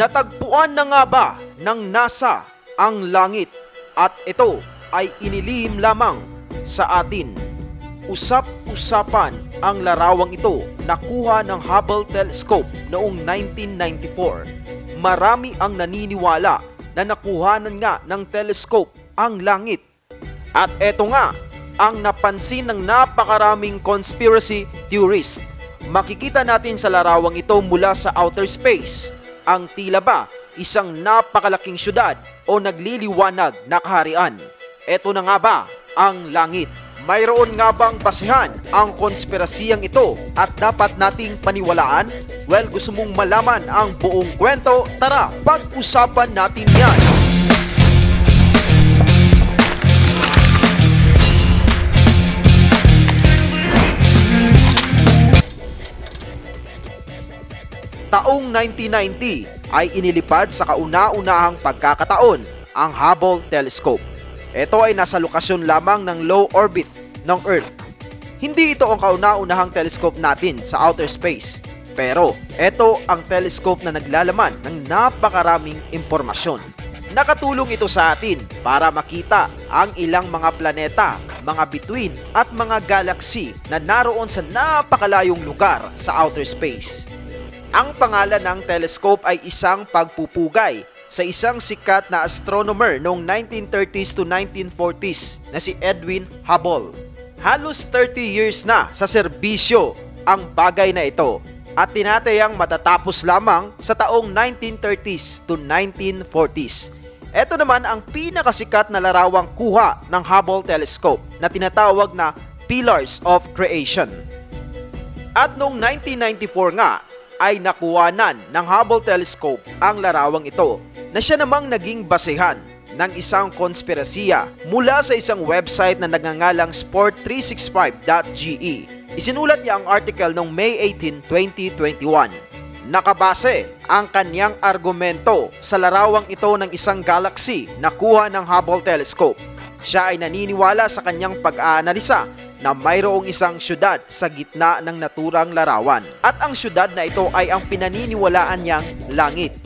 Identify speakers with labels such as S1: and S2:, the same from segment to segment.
S1: Natagpuan na nga ba ng NASA ang langit at ito ay inilihim lamang sa atin. Usap-usapan ang larawang ito nakuha ng Hubble Telescope noong 1994. Marami ang naniniwala na nakuhanan nga ng telescope ang langit. At eto nga, ang napansin ng napakaraming conspiracy theorist. Makikita natin sa larawang ito mula sa outer space. Ang tila ba isang napakalaking syudad o nagliliwanag na kaharian. Eto na nga ba ang langit? Mayroon nga bang basehan ang konspirasiyang ito at dapat nating paniwalaan? Well, gusto mong malaman ang buong kwento? Tara, pag-usapan natin yan! Taong 1990 ay inilipad sa kauna-unahang pagkakataon ang Hubble Telescope. Ito ay nasa lokasyon lamang ng low orbit ng Earth. Hindi ito ang kauna-unahang telescope natin sa outer space. Pero ito ang telescope na naglalaman ng napakaraming impormasyon. Nakatulong ito sa atin para makita ang ilang mga planeta, mga bituin at mga galaxy na naroon sa napakalayong lugar sa outer space. Ang pangalan ng telescope ay isang pagpupugay sa isang sikat na astronomer noong 1930s to 1940s na si Edwin Hubble. Halos 30 years na sa serbisyo ang bagay na ito at tinatayang matatapos lamang sa taong 1930s to 1940s. Ito naman ang pinakasikat na larawang kuha ng Hubble Telescope na tinatawag na Pillars of Creation. At noong 1994 nga ay nakuwanan ng Hubble Telescope ang larawang ito na siya namang naging basehan ng isang konspirasiya mula sa isang website na nagngangalang sport365.ge. Isinulat niya ang article noong May 18, 2021. Nakabase ang kanyang argumento sa larawang ito ng isang galaxy na kuha ng Hubble Telescope. Siya ay naniniwala sa kanyang pag-aanalisa na mayroong isang syudad sa gitna ng naturang larawan. At ang syudad na ito ay ang pinaniniwalaan niyang langit.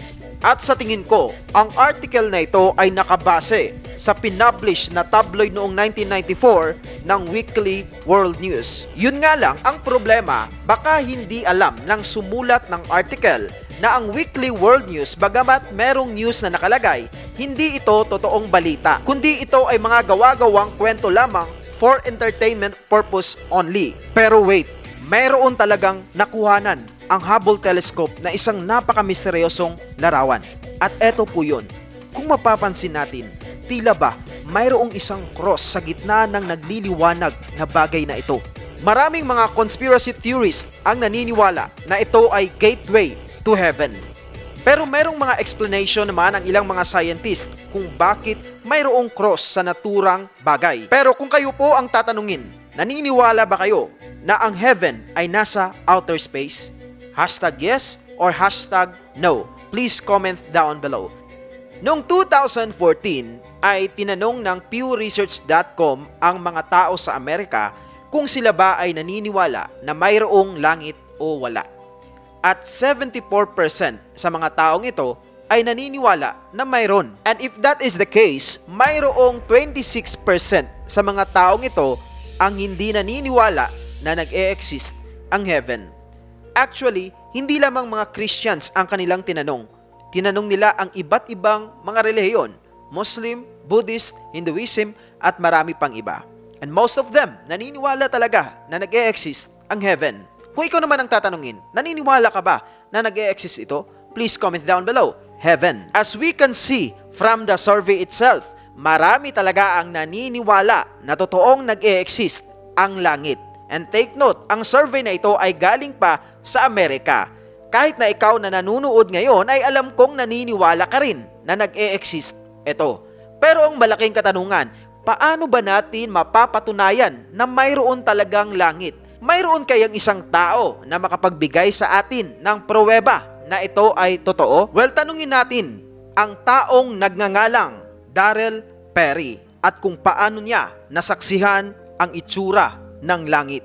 S1: At sa tingin ko, ang article na ito ay nakabase sa pinublish na tabloid noong 1994 ng Weekly World News. Yun nga lang, ang problema, baka hindi alam ng sumulat ng article na ang Weekly World News, bagamat merong news na nakalagay, hindi ito totoong balita, kundi ito ay mga gawa-gawang kwento lamang for entertainment purpose only. Pero wait, mayroon talagang nakuhanan ang Hubble Telescope na isang napakamisteryosong larawan. At eto po yun. Kung mapapansin natin, tila ba mayroong isang cross sa gitna ng nagliliwanag na bagay na ito. Maraming mga conspiracy theorists ang naniniwala na ito ay gateway to heaven. Pero merong mga explanation naman ang ilang mga scientist kung bakit mayroong cross sa naturang bagay. Pero kung kayo po ang tatanungin, naniniwala ba kayo na ang heaven ay nasa outer space? Hashtag yes or hashtag no. Please comment down below. Noong 2014 ay tinanong ng pewresearch.com ang mga tao sa Amerika kung sila ba ay naniniwala na mayroong langit o wala. At 74% sa mga taong ito ay naniniwala na mayroon. And if that is the case, mayroong 26% sa mga taong ito ang hindi naniniwala na nag-e-exist ang heaven. Actually, hindi lamang mga Christians ang kanilang tinanong. Tinanong nila ang iba't ibang mga relihiyon, Muslim, Buddhist, Hinduism, at marami pang iba. And most of them, naniniwala talaga na nag-e-exist ang heaven. Kung ikaw naman ang tatanungin, naniniwala ka ba na nag-e-exist ito? Please comment down below. Heaven. As we can see from the survey itself, marami talaga ang naniniwala na totoong nag-e-exist ang langit. And take note, ang survey na ito ay galing pa sa Amerika. Kahit na ikaw na nanunood ngayon ay alam kong naniniwala ka rin na nag-e-exist ito. Pero ang malaking katanungan, paano ba natin mapapatunayan na mayroon talagang langit? Mayroon kayang isang tao na makapagbigay sa atin ng pruweba na ito ay totoo? Well, tanungin natin ang taong nagngangalang Darrell Perry at kung paano niya nasaksihan ang itsura ng langit.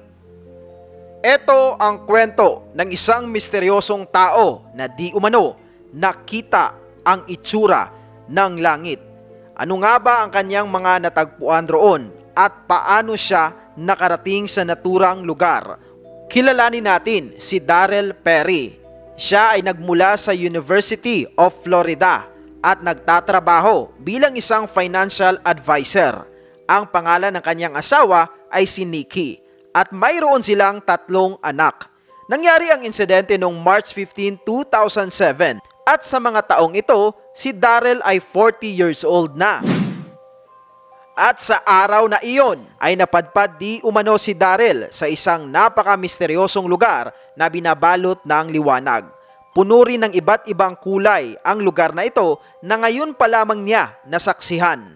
S1: Ito ang kwento ng isang misteryosong tao na di umano nakita ang itsura ng langit. Ano nga ba ang kanyang mga natagpuan roon at paano siya nakarating sa naturang lugar? Kilalanin natin si Darrell Perry. Siya ay nagmula sa University of Florida at nagtatrabaho bilang isang financial advisor. Ang pangalan ng kanyang asawa ay si Nikki at mayroon silang tatlong anak. Nangyari ang insidente noong March 15, 2007 at sa mga taong ito, si Darrell ay 40 years old na. At sa araw na iyon ay napadpad di umano si Darrell sa isang napaka-misteryosong lugar na binabalot ng liwanag. Puno rin ng iba't ibang kulay ang lugar na ito na ngayon pa lamang niya nasaksihan.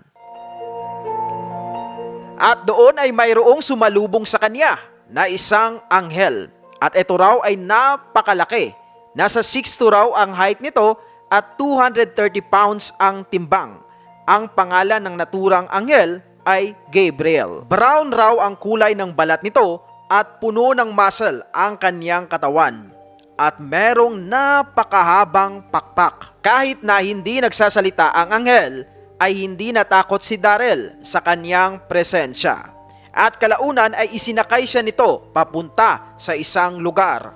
S1: At doon ay mayroong sumalubong sa kanya na isang anghel. At ito raw ay napakalaki. Nasa 6'2 raw ang height nito at 230 pounds ang timbang. Ang pangalan ng naturang anghel ay Gabriel. Brown raw ang kulay ng balat nito at puno ng muscle ang kanyang katawan. At merong napakahabang pakpak. Kahit na hindi nagsasalita ang anghel, ay hindi natakot si Darrell sa kanyang presensya. At kalaunan ay isinakay siya nito papunta sa isang lugar.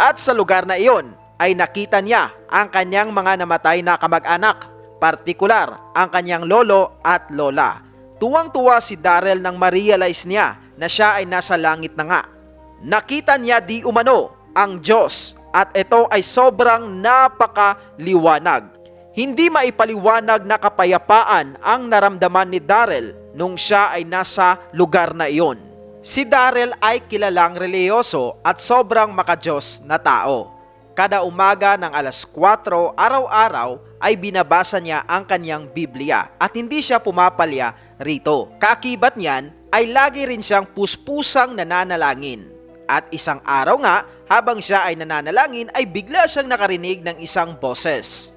S1: At sa lugar na iyon ay nakita niya ang kanyang mga namatay na kamag-anak, partikular ang kanyang lolo at lola. Tuwang-tuwa si Darrell nang ma-realize niya na siya ay nasa langit na nga. Nakita niya di umano ang Diyos at ito ay sobrang napakaliwanag. Hindi maipaliwanag na kapayapaan ang naramdaman ni Darrell nung siya ay nasa lugar na iyon. Si Darrell ay kilalang reliyoso at sobrang makajos na tao. Kada umaga ng alas 4 araw-araw ay binabasa niya ang kanyang Biblia at hindi siya pumapalya rito. Kakibat niyan ay lagi rin siyang puspusang nananalangin. At isang araw nga, habang siya ay nananalangin ay bigla siyang nakarinig ng isang boses.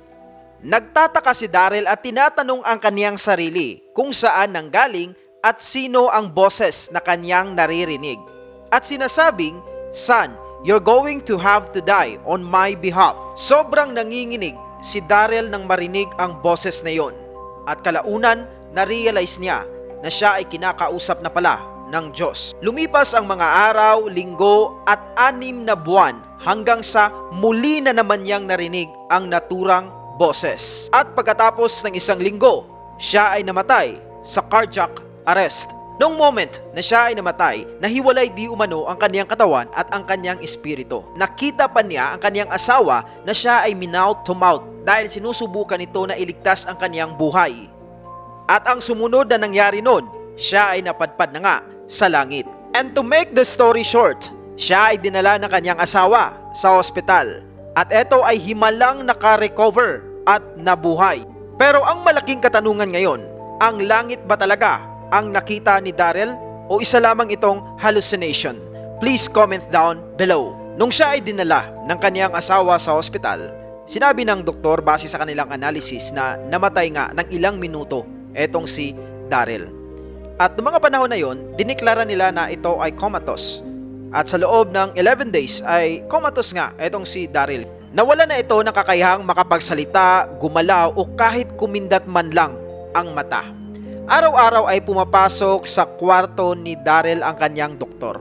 S1: Nagtataka si Daryl at tinatanong ang kaniyang sarili kung saan nanggaling at sino ang boses na kaniyang naririnig. At sinasabing, Son, you're going to have to die on my behalf. Sobrang nanginginig si Daryl nang marinig ang boses na yon. At kalaunan, na-realize niya na siya ay kinakausap na pala ng Diyos. Lumipas ang mga araw, linggo at anim na buwan hanggang sa muli na naman niyang narinig ang naturang boses. At pagkatapos ng isang linggo, siya ay namatay sa cardiac arrest. Noong moment na siya ay namatay, nahiwalay di umano ang kanyang katawan at ang kanyang espiritu. Nakita pa niya ang kanyang asawa na siya ay minout to mouth dahil sinusubukan nito na iligtas ang kanyang buhay. At ang sumunod na nangyari noon, siya ay napadpad na nga sa langit. And to make the story short, siya ay dinala ng kanyang asawa sa ospital. At ito ay himalang naka-recover at nabuhay. Pero ang malaking katanungan ngayon, ang langit ba talaga ang nakita ni Daryl o isa lamang itong hallucination? Please comment down below. Nung siya ay dinala ng kanyang asawa sa ospital, sinabi ng doktor base sa kanilang analysis na namatay nga ng ilang minuto etong si Daryl. At noong mga panahon na yon, diniklara nila na ito ay comatose. At sa loob ng 11 days ay comatose nga etong si Daryl. Nawala na ito ng kakayahang makapagsalita, gumalaw o kahit kumindat man lang ang mata. Araw-araw ay pumapasok sa kwarto ni Daryl ang kanyang doktor.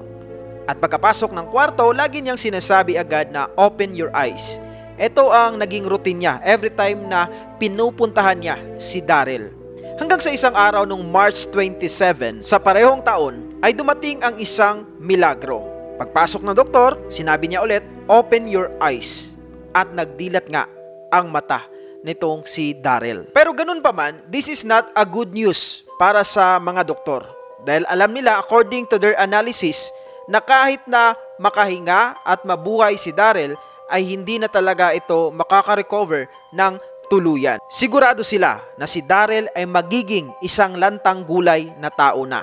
S1: At pagkapasok ng kwarto, lagi niyang sinasabi agad na open your eyes. Ito ang naging routine niya every time na pinupuntahan niya si Daryl. Hanggang sa isang araw nung March 27 sa parehong taon ay dumating ang isang milagro. Pagpasok ng doktor, sinabi niya ulit, open your eyes. At nagdilat nga ang mata nitong si Daryl. Pero ganun pa man, this is not a good news para sa mga doktor. Dahil alam nila according to their analysis na kahit na makahinga at mabuhay si Daryl ay hindi na talaga ito makaka-recover ng tuluyan. Sigurado sila na si Daryl ay magiging isang lantang gulay na tao na.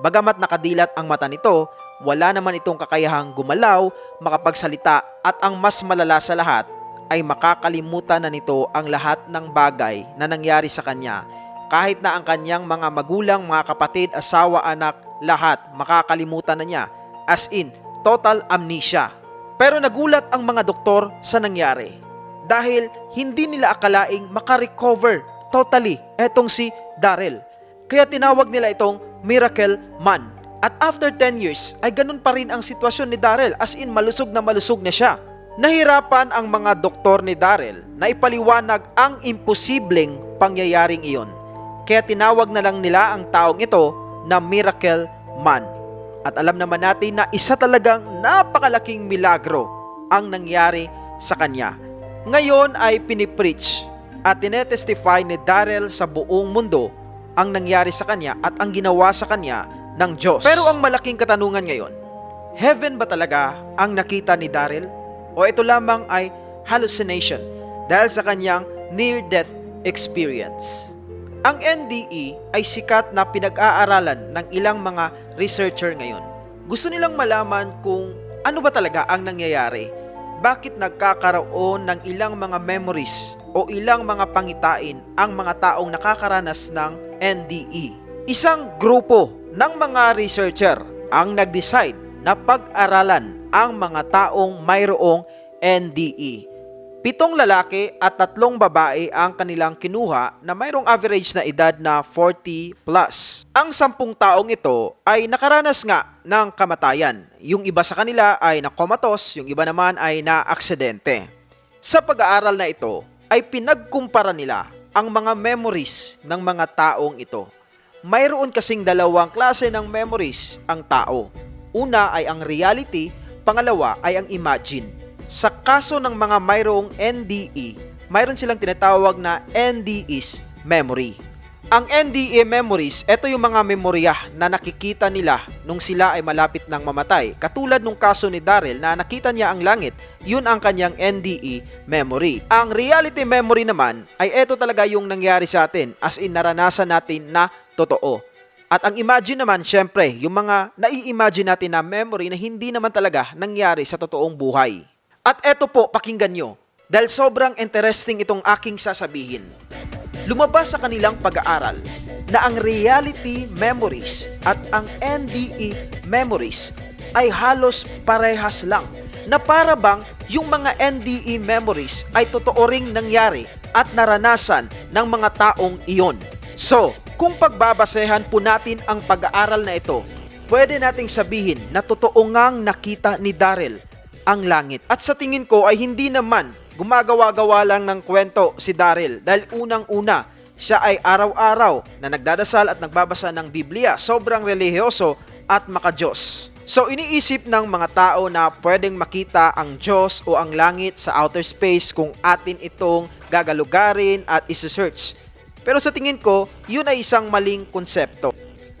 S1: Bagamat nakadilat ang mata nito, wala naman itong kakayahang gumalaw, makapagsalita at ang mas malala sa lahat ay makakalimutan na nito ang lahat ng bagay na nangyari sa kanya. Kahit na ang kanyang mga magulang, mga kapatid, asawa, anak, lahat makakalimutan na niya. As in, total amnesia. Pero nagulat ang mga doktor sa nangyari. dahil hindi nila akalaing makarecover totally etong si Daryl. Kaya tinawag nila itong Miracle Man. At after 10 years, ay ganun pa rin ang sitwasyon ni Daryl as in malusog na malusog na siya. Nahirapan ang mga doktor ni Daryl na ipaliwanag ang imposibleng pangyayaring iyon. Kaya tinawag na lang nila ang taong ito na Miracle Man. At alam naman natin na isa talagang napakalaking milagro ang nangyari sa kanya. Ngayon ay pinipreach at tinetestify ni Daryl sa buong mundo ang nangyari sa kanya at ang ginawa sa kanya ng Diyos. Pero ang malaking katanungan ngayon, heaven ba talaga ang nakita ni Daryl? O ito lamang ay hallucination dahil sa kanyang near-death experience? Ang NDE ay sikat na pinag-aaralan ng ilang mga researcher ngayon. Gusto nilang malaman kung ano ba talaga ang nangyayari. Bakit nagkakaroon ng ilang mga memories o ilang mga pangitain ang mga taong nakakaranas ng NDE. Isang grupo ng mga researcher ang nag-decide na pag-aralan ang mga taong mayroong NDE. Pitong lalaki at tatlong babae ang kanilang kinuha na mayroong average na edad na 40 plus. Ang sampung taong ito ay nakaranas nga ng kamatayan. Yung iba sa kanila ay nakomatos, yung iba naman ay na-aksidente. Sa pag-aaral na ito ay pinagkumpara nila ang mga memories ng mga taong ito. Mayroon kasing dalawang klase ng memories ang tao. Una ay ang reality, pangalawa ay ang imagine. Sa kaso ng mga mayroong NDE, mayroon silang tinatawag na NDE's memory. Ang NDE memories, ito yung mga memorya na nakikita nila nung sila ay malapit ng mamatay. Katulad nung kaso ni Daryl na nakita niya ang langit, yun ang kanyang NDE memory. Ang reality memory naman ay ito talaga yung nangyari sa atin as in naranasan natin na totoo. At ang imagine naman, syempre, yung mga nai-imagine natin na memory na hindi naman talaga nangyari sa totoong buhay. At eto po, pakinggan nyo. Dahil sobrang interesting itong aking sasabihin. Lumabas sa kanilang pag-aaral na ang reality memories at ang NDE memories ay halos parehas lang na para bang yung mga NDE memories ay totoo ring nangyari at naranasan ng mga taong iyon. So, kung pagbabasehan po natin ang pag-aaral na ito, pwede nating sabihin na totoo ngang nakita ni Daryl ang langit. At sa tingin ko ay hindi naman gumagawa-gawa lang ng kwento si Daryl dahil unang-una siya ay araw-araw na nagdadasal at nagbabasa ng Biblia, sobrang relihiyoso at makajos. So iniisip ng mga tao na pwedeng makita ang Diyos o ang langit sa outer space kung atin itong gagalugarin at isi-search. Pero sa tingin ko, yun ay isang maling konsepto.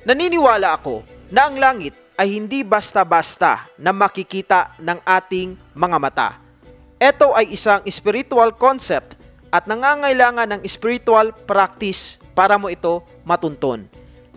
S1: Naniniwala ako na ang langit ay hindi basta-basta na makikita ng ating mga mata. Ito ay isang spiritual concept at nangangailangan ng spiritual practice para mo ito matunton.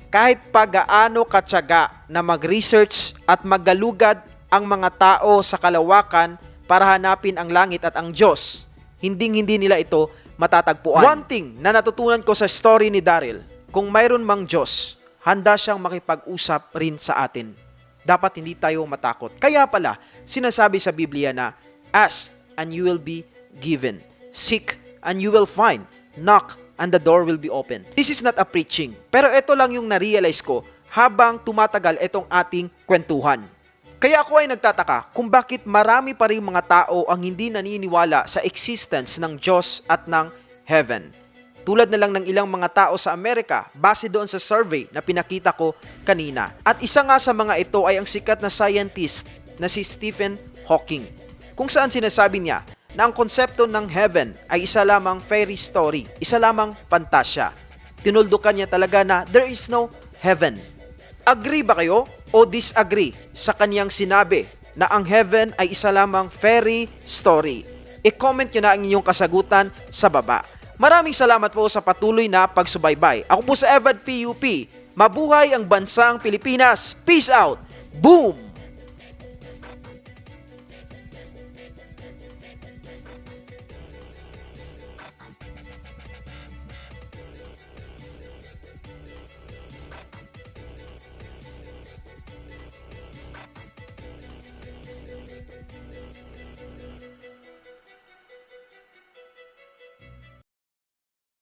S1: Kahit pagaano katsaga na mag-research at maggalugad ang mga tao sa kalawakan para hanapin ang langit at ang Diyos, hinding-hindi nila ito matatagpuan. One thing na natutunan ko sa story ni Daryl, kung mayroon mang Diyos, handa siyang makipag-usap rin sa atin. Dapat hindi tayo matakot. Kaya pala, sinasabi sa Biblia na, Ask and you will be given. Seek and you will find. Knock and the door will be open. This is not a preaching. Pero ito lang yung na-realize ko habang tumatagal itong ating kwentuhan. Kaya ako ay nagtataka kung bakit marami pa rin mga tao ang hindi naniniwala sa existence ng Diyos at ng heaven. Tulad na lang ng ilang mga tao sa Amerika base doon sa survey na pinakita ko kanina. At isa nga sa mga ito ay ang sikat na scientist na si Stephen Hawking. Kung saan sinasabi niya na ang konsepto ng heaven ay isa lamang fairy story, isa lamang pantasya. Tinuldukan niya talaga na there is no heaven. Agree ba kayo o disagree sa kaniyang sinabi na ang heaven ay isa lamang fairy story? I-comment nyo na ang inyong kasagutan sa baba. Maraming salamat po sa patuloy na pagsubaybay. Ako po sa Evad PUP. Mabuhay ang bansang Pilipinas. Peace out. Boom!